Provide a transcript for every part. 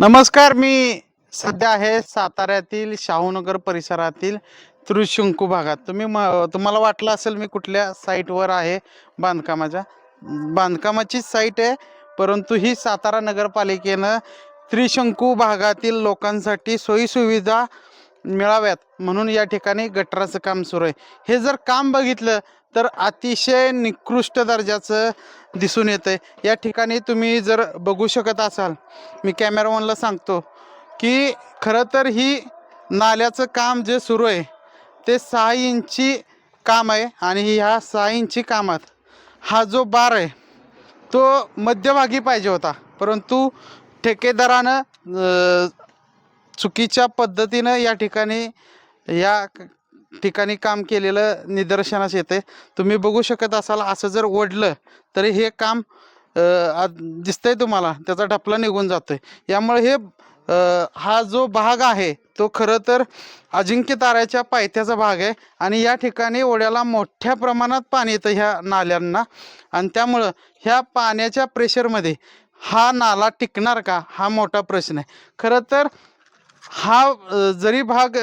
नमस्कार मी सध्या आहे साताऱ्यातील शाहूनगर परिसरातील त्रिशंकू भागात. तुम्ही म तुम्हाला वाटलं असेल मी कुठल्या साईटवर आहे बांधकामाच्या? बांधकामाचीच साईट आहे परंतु ही सातारा नगरपालिकेनं त्रिशंकू भागातील लोकांसाठी सोयीसुविधा मिळाव्यात. म्हणून या ठिकाणी गटराचं काम सुरू आहे. हे जर काम बघितलं तर अतिशय निकृष्ट दर्जाचं दिसून येतं आहे या ठिकाणी तुम्ही जर बघू शकत असाल मी कॅमेरामनला सांगतो की खरं तर ही नाल्याचं काम जे सुरू आहे ते सहा इंची काम आहे आणि ह्या सहा इंची कामात हा जो बार आहे तो मध्यभागी पाहिजे होता. परंतु ठेकेदारानं चुकीच्या पद्धतीनं या ठिकाणी या ठिकाणी काम केलेलं निदर्शनास येते तुम्ही बघू शकत असाल असं जर ओढलं तरी हे काम दिसतंय तुम्हाला त्याचा ढपला निघून जातोय. यामुळे हे हा जो भाग आहे तो खरं तर अजिंक्य ताऱ्याच्या पायथ्याचा भाग आहे. आणि या ठिकाणी ओढ्याला मोठ्या प्रमाणात पाणी येतं ह्या नाल्यांना. आणि त्यामुळं ह्या पाण्याच्या प्रेशरमध्ये हा नाला टिकणार का हा मोठा प्रश्न आहे. खरं तर हा जरी भाग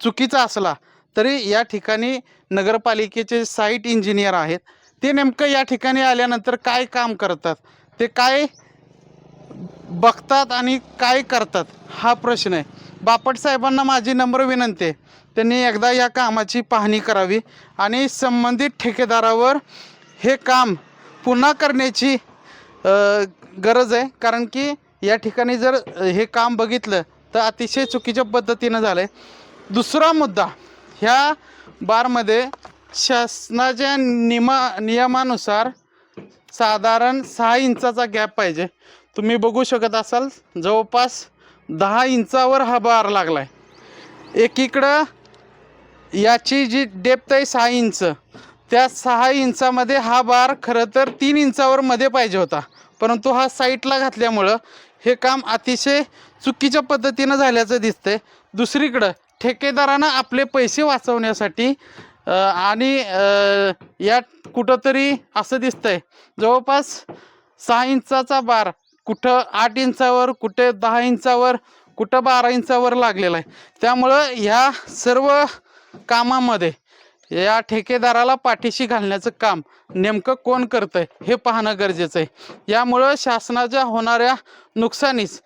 चुकीचा असला तरी या ठिकाणी नगरपालिकेचे साईट इंजिनियर आहेत. ते नेमकं या ठिकाणी आल्यानंतर काय काम करतात? ते काय बघतात आणि काय करतात? हा प्रश्न आहे. बापट साहेबांना माझी नम्र विनंती आहे. त्यांनी एकदा या कामाची पाहणी करावी आणि संबंधित ठेकेदारावर हे काम पुन्हा करण्याची गरज आहे. कारण की या ठिकाणी जर हे काम बघितलं तर अतिशय चुकीच्या पद्धतीनं झालं आहे दुसरा मुद्दा ह्या बारमध्ये शासनाच्या निमा नियमानुसार साधारण सहा इंचाचा गॅप पाहिजे. तुम्ही बघू शकत असाल जवळपास दहा इंचावर हा बार लागला आहे एकीकडं याची जी डेप्थ आहे सहा इंच त्या सहा इंचामध्ये हा बार खरं तर तीन इंचावर मध्ये पाहिजे होता. परंतु हा साईटला घातल्यामुळं हे काम अतिशय चुकीच्या पद्धतीनं झाल्याचं दिसतंय. दुसरीकडं ठेकेदारानं आपले पैसे वाचवण्यासाठी आणि यात कुठंतरी असं दिसतंय. जवळपास सहा इंचाचा बार कुठं आठ इंचावर कुठे दहा इंचावर कुठं बारा इंचावर लागलेला आहे. त्यामुळं ह्या सर्व कामामध्ये या ठेकेदाराला पाठीशी घालण्याचं काम नेमकं कोण करतंय हे पाहणं गरजेचं आहे. यामुळं शासनाच्या होणाऱ्या नुकसानीस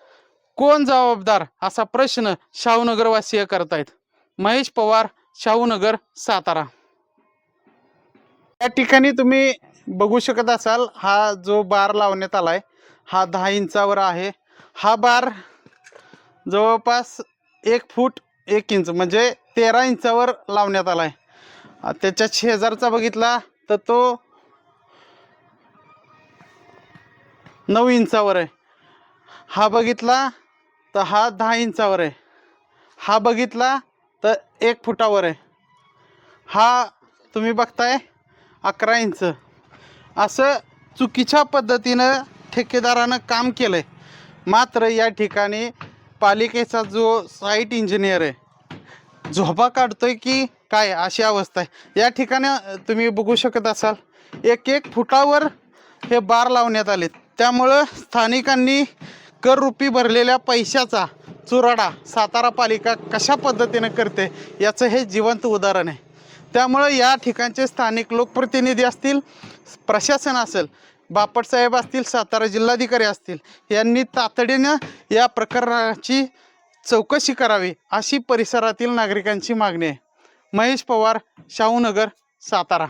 कोण जबाबदार असा प्रश्न शाहूनगरवासीय करतायत? महेश पवार शाहूनगर सातारा. या ठिकाणी तुम्ही बघू शकत असाल हा जो बार लावण्यात आलाय हा दहा इंचावर आहे. हा बार जवळपास एक फूट एक इंच म्हणजे तेरा इंचावर लावण्यात आला आहे त्याच्या शेजारचा बघितला तर तो नऊ इंचावर आहे. हा बघितला तर हा दहा इंचावर आहे. हा बघितला तर एक फुटावर आहे. हा तुम्ही बघताय अकरा इंच. असं चुकीच्या पद्धतीनं ठेकेदारानं काम केलं आहे मात्र या ठिकाणी पालिकेचा जो साईट इंजिनियर आहे झोपा काढतोय की काय अशी अवस्था आहे. या ठिकाणी तुम्ही बघू शकत असाल एक एक फुटावर हे बार लावण्यात आले त्यामुळं स्थानिकांनी कररूपी भरलेल्या पैशाचा चुराडा सातारा पालिका कशा पद्धतीने करते याचं हे जिवंत उदाहरण आहे. त्यामुळं या ठिकाणचे स्थानिक लोकप्रतिनिधी असतील प्रशासन असेल बापटसाहेब असतील सातारा जिल्हाधिकारी असतील यांनी तातडीनं या प्रकरणाची चौकशी करावी अशी परिसरातील नागरिकांची मागणी आहे. महेश पवार शाहूनगर सातारा.